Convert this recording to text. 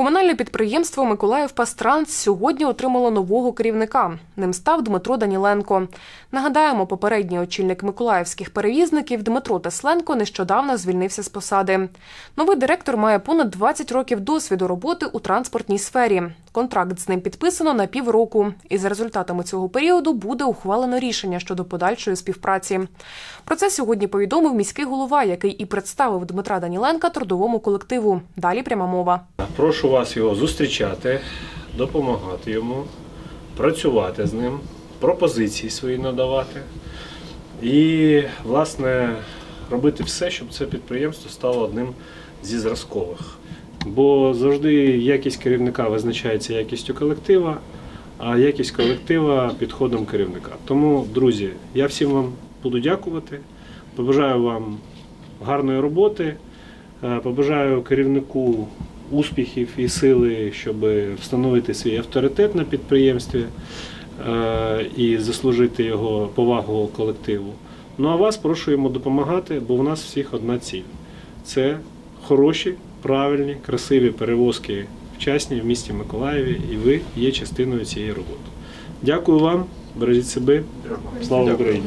Комунальне підприємство Миколаїв Пастранс сьогодні отримало нового керівника. Ним став Дмитро Даніленко. Нагадаємо, попередній очільник миколаївських перевізників Дмитро Тесленко нещодавно звільнився з посади. Новий директор має понад 20 років досвіду роботи у транспортній сфері. Контракт з ним підписано на півроку, і за результатами цього періоду буде ухвалено рішення щодо подальшої співпраці. Про це сьогодні повідомив міський голова, який і представив Дмитра Даніленка трудовому колективу. Далі пряма мова. Прошу вас його зустрічати, допомагати йому, працювати з ним, пропозиції свої надавати і, власне, робити все, щоб це підприємство стало одним зі зразкових. Бо завжди якість керівника визначається якістю колектива, а якість колектива підходом керівника. Тому, друзі, я всім вам буду дякувати. Побажаю вам гарної роботи. Е, Побажаю керівнику успіхів і сили, щоб встановити свій авторитет на підприємстві е, і заслужити його повагу колективу. Ну а вас прошу допомагати, бо в нас всіх одна ціль. Це хороші, правильні, красиві перевозки вчасні в місті Миколаєві, і ви є частиною цієї роботи. Дякую вам, бережіть себе. Слава Україні!